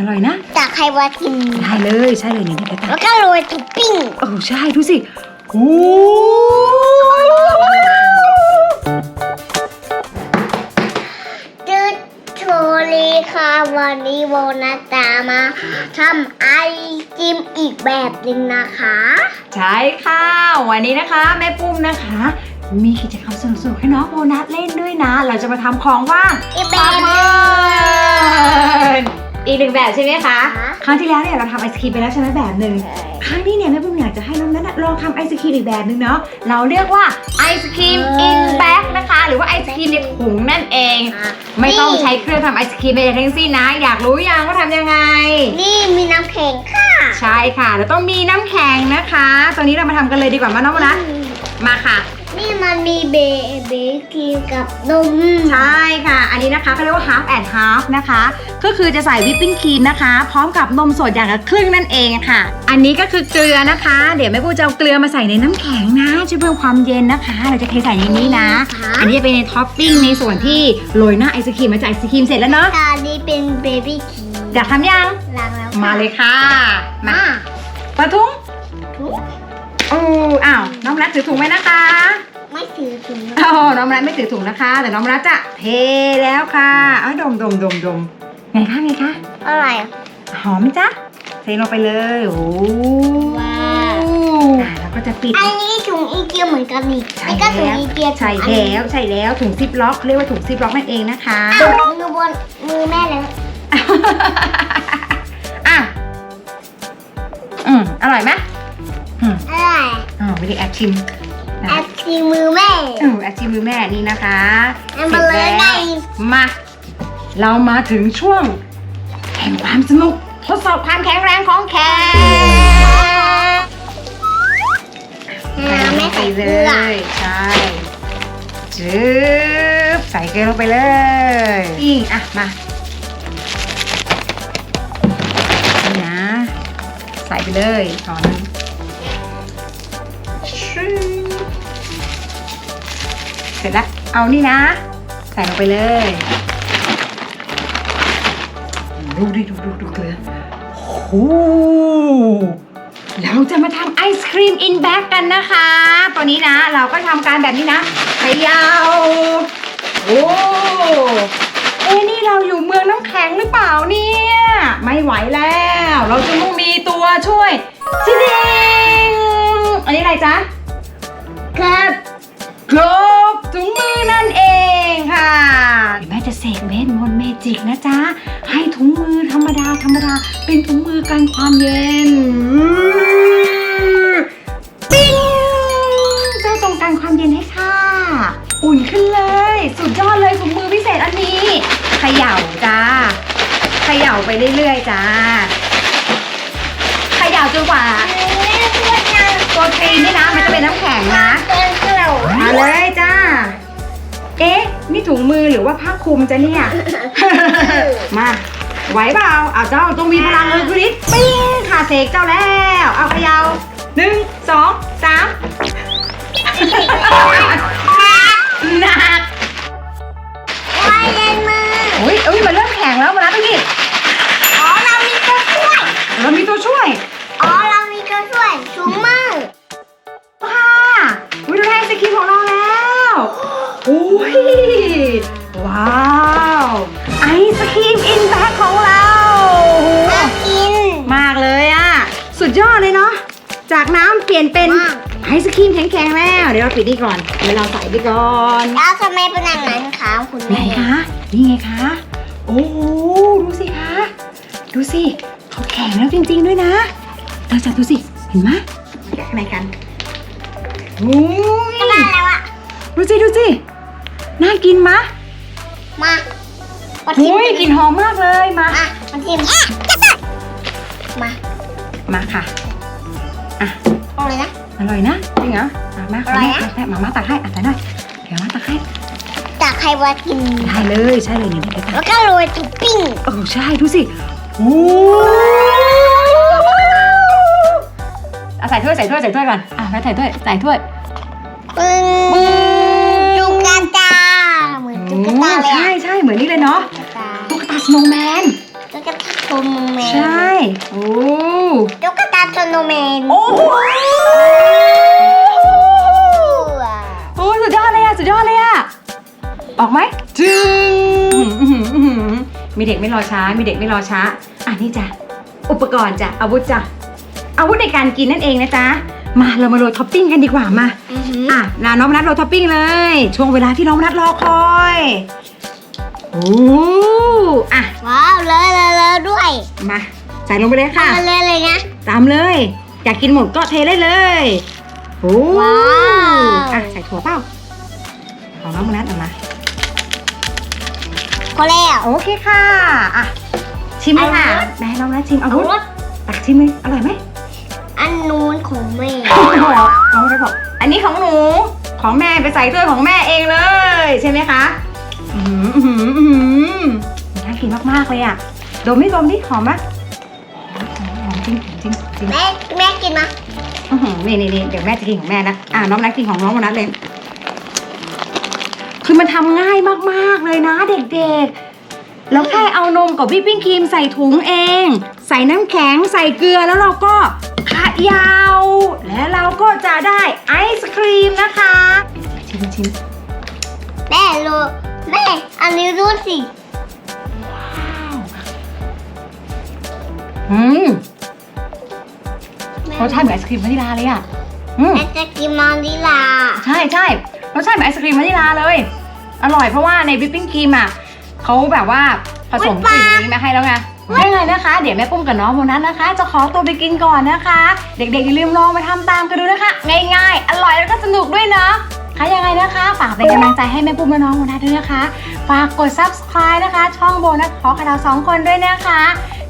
อร่อยนะจากใครว่ากินได้เลยใช่เลยนี่นี่ตาแล้วก็โรยท็อปปิ้งโอ้ใช่ดูสิโอ้จืดโชลีค่ะวันนี้โบนัสตามาทำไอจิมอีกแบบหนึ่งนะคะ ใช่ค่ะ วันนี้นะคะแม่ปุ้มนะคะมีกิจกรรมสนุกๆให้น้องโบนัสเล่นด้วยนะ เราจะมาทำของว่างอีกแบปาบหเมินึ่งน อีกหนึ่งแบบใช่ไหมคะค่ะครั้งที่แล้วเนี่ยเราทำไอศครีมไปแล้วใช่ไหมแบบหนึ่งครั้งนี้เนี่ยแม่ปุ้มอยากจะให้น้องนัทอะลองทำไอศครีมอีกแบบหนึ่งเนาะเราเรียกว่าไอศครีมอินแบ็กนะคะ หรือว่าไอศครีมในถุงนั่นเอง ไม่ต้องใช้เครื่องทำไอศครีมใดๆทั้งสิ้นนะ อยากรู้ยังว่าทำยังไง นี่มีน้ำแข็งค่ะ ใช่ค่ะแล้วต้องมีน้ำแข็งนะคะตอนนี้เรามาทำกันเลยดีกว่ามาน้องโบนัสมาค่ะ นี่มันมีเบเบครีมกับนมใช่ค่ะ อันนี้นะคะเขาเรียกว่า half and half นะคะ ก็คือจะใส่วิปปิ้งครีมนะคะ พร้อมกับนมสดอย่างละครึ่งนั่นเองค่ะ อันนี้ก็คือเกลือนะคะ เดี๋ยวแม่ปูจะเอาเกลือมาใส่ในน้ำแข็งนะช่วยเพิ่มความเย็นนะคะ เราจะเทใส่ในนี้นะ อันนี้จะเป็นในท็อปปิ้งในส่วนที่โรยหน้าไอศครีมมาจากไอศครีมเสร็จแล้วเนาะตอนนี้เป็นเบบี้ครีมอยากทำยังล้างแล้วมาเลยค่ะ มามาปะทุงทุกโอ้อ้าว น้องรัฐถือถุงไว้นะคะ ไม่ถือถุงอ๋อน้องรัฐไม่ถือถุงนะคะ แต่น้องรัฐจะเทแล้วค่ะเอาดมดมดมดมไงคะไงคะอะไรหอมไหมจ๊ะเทลงไปเลยโอ้ว้าอะแล้วก็จะปิด อันนี้ถุงอีเกียเหมือนกันนี่ใช่นี่ก็ถุงแล้วอีเกียใช่แล้วใช่แล้วถุงซิปล็อกเรียกว่าถุงซิปล็อกนั่นเองนะคะ อ้าวมือบนมือแม่เลยอะ อืม อร่อยไหมอืมอะไรอ๋อไม่ได้แอบชิมนะแอบ ทีมือแม่เออแอบชิมมือแม่นี่นะคะเอามาเลยสร็จไงแล้วมา เรามาถึงช่วง แห่งความสนุก ทดสอบความแข็งแรงของแขกอ่าแม่ไปใส่เกเลลือยใช่จึ๊บใส่เกลือลงไปเลยอิงอะมานี่นะ ใส่ไปเลยตอนนึงชึ้ง เสร็จแล้ว เอานี่นะ ใส่ลงไปเลยดูดิดูดูดูเกลือโอ้เราจะมาทำไอศครีมอินแบ็กกันนะคะตัวนี้นะ เราก็ทำการแบบนี้นะเขยาวโอ้เอ้นี่เราอยู่เมืองน้ำแข็งหรือเปล่าเนี่ย ไม่ไหวแล้ว เราจะต้องมีตัวช่วยจิดิงอันนี้อะไรจ๊ะแครับครบ ถุงมือนั่นเองค่ะแม่จะเสกเวทมนต์เมจิกนะจ๊ะ ให้ถุงมือธรรมดาธรรมดาเป็นถุงมือกันความเย็นปิ้งเจ้าตรงกันความเย็นให้ค่ะ อุ่นขึ้นเลย สุดยอดเลยถุงมือพิเศษอันนี้เขย่าจ้าเขย่าไปเรื่อยๆจ้าเขย่าจนกว่าแม่ช่วยกันตัวครีมนี่นะมันจะเป็นน้ำแข็งนะเกินเกลีย วมาเลยจ้า เอ๊ะ นี่ถุงมือหรือว่าผ้าคลุมจ้ะเนี่ย มา ไหวเปล่าเอาเจ้าต้องมีพลังเลยคุณนิดปิ้งค่ะเสกเจ้าแล้ว เอาเขยาวหนึ่งสองสามหนักไว้ในมือโอ้ยเอ้ยมันเริ่มแข็งแล้วมาแล้วพี่ อ้ยว้าวไอศครีมอินแบ็คของเราโอ้โหน่ากิน มากเลยอะสุดยอดเลยเนาะจากน้ำเปลี่ยนเป็นมากไอศครีมแข็งๆแล้ว เดี๋ยวเราปิดนี่ก่อนเดี๋ยวเราใส่ไปก่อนแล้วทำไมเป็นอย่างนั้นคะคุณไหนแม่คะนี่ไงคะ โอ้โหดูสิคะดูสิเขาแข็งแล้วจริงๆด้วยนะเราจับดูสิเห็นไหมมาแกะข้างในกันโอ้ย ก็ได้แล้วอะดูสิดูสิน่า กินมะมามาชิมโอ้ยกลิ่นหอมมากเลยมา มามาชิมมามาค่ะเอาเลยนะ อร่อยนะจริงเหรออะมาอร่อยนะตักให้มามาตักให้อะใส่หน่อยเดี๋ยวมาตักให้จากใครว่ากิน ได้เลยใช่เลยนี่เดี๋ยวตักแล้วก็โรยท็อปปิ้งเออใช่ดูสิโอ้อะใส่ถ้วยใส่ถ้วยใส่ถ้วยก่อนอะแล้วใส่ถ้วยใส่ถ้วยปึ้ง กตาโชโนแมนโอ้โหโอ้สุดยอดเลยอะสุดยอดเลยอะออกไหมจึงอื้อหืออื้อหือมีเด็กไม่รอช้า มีเด็กไม่รอช้า อะนี่จ้ะ อุปกรณ์จ้ะ อาวุธจ้ะ อาวุธในการกินนั่นเองนะจ๊ะ มาเรามาโรยท็อปปิ้งกันดีกว่ามา อะนาน้องมนัดโรยท็อปปิ้งเลย ช่วงเวลาที่น้องมนัดรอคอยโอ้อะ ว้าว เลยเลยเลยด้วย มา ใส่ลงไปเลยค่ะมาเลยเลยนะ ตามเลย อยากกินหมดก็เทได้เลยโอ้ว้าว อะใส่ถั่วเปล่าของน้องมนัดเอามาพอแล้ว โอเคค่ะอะชิมเลยค่ะเอารส แม่น้องมนัดชิมเอาเอารรสสตักชิมเลยอร่อยไหมอันนู้นของแม่น้องมนัดบอกอันนี้ของหนูของแม่ไปใส่ถ้วยของแม่เองเลย ใช่ไหมคะอือหืออื้อหืออื้อหือน่ากินมากๆเลยอะดมดิดมดิหอมไหมหอมหอม จริงหอมจริงจริงแม่แม่กินนะอื้อหือนี่นี่นี่เดี๋ยวแม่จะกินของแม่นะ อ่าน้องนัทกินของน้องวันนัทเลย คือมันทำง่ายมากๆเลยนะเด็กๆ แล้วแค่เอานมกับวิปปิ้งครีมใส่ถุงเอง ใส่น้ำแข็งใส่เกลือแล้วเราก็ขยาว และเราก็จะได้ไอศครีมนะคะชิมชิมแม่รู้แม่อันนี้รู้สิ อืม รสชาติเหมือนไอศครีมวานิลาเลยอะอืมแม่จะกินมันดิลาใช่ใช่รสชาติเหมือนไอศครีมวานิลาเลย อร่อยเพราะว่าในวิปปิ้งครีมอะเขาแบบว่าผสมกลิ่นนี้มาให้แล้วไงยังไงนะคะ เดี๋ยวแม่ปุ้มกับน้องโบนัสนะคะ จะขอตัวไปกินก่อนนะคะ เด็กๆอย่าลืมลองไปทำตามกันดูนะคะ ง่ายๆ อร่อยแล้วก็สนุกด้วยเนาะค่ะยังไงนะคะ ฝากเป็นกำลังใจให้แม่ปุ้มและน้องโบนัสด้วยนะคะ ฝากกด subscribe นะคะ ช่องโบนัสขอกับเราสองคนด้วยนะคะ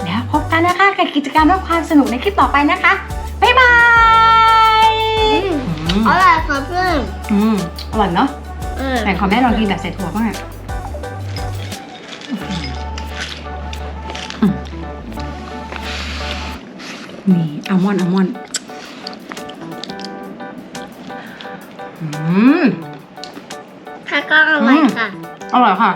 แล้วพบกันนะคะกับกิจกรรมและความสนุกในคลิปต่อไปนะคะ บ๊ายบายอร่อยครับเพื่อนอืมอร่อยเนาะเออไหนขอแม่ลองกินแบบใส่ถั่วบ้างอะอืมนี่อัลมอนด์อัลมอนด์อืมค่ะก็อร่อยค่ะ อร่อยค่ะ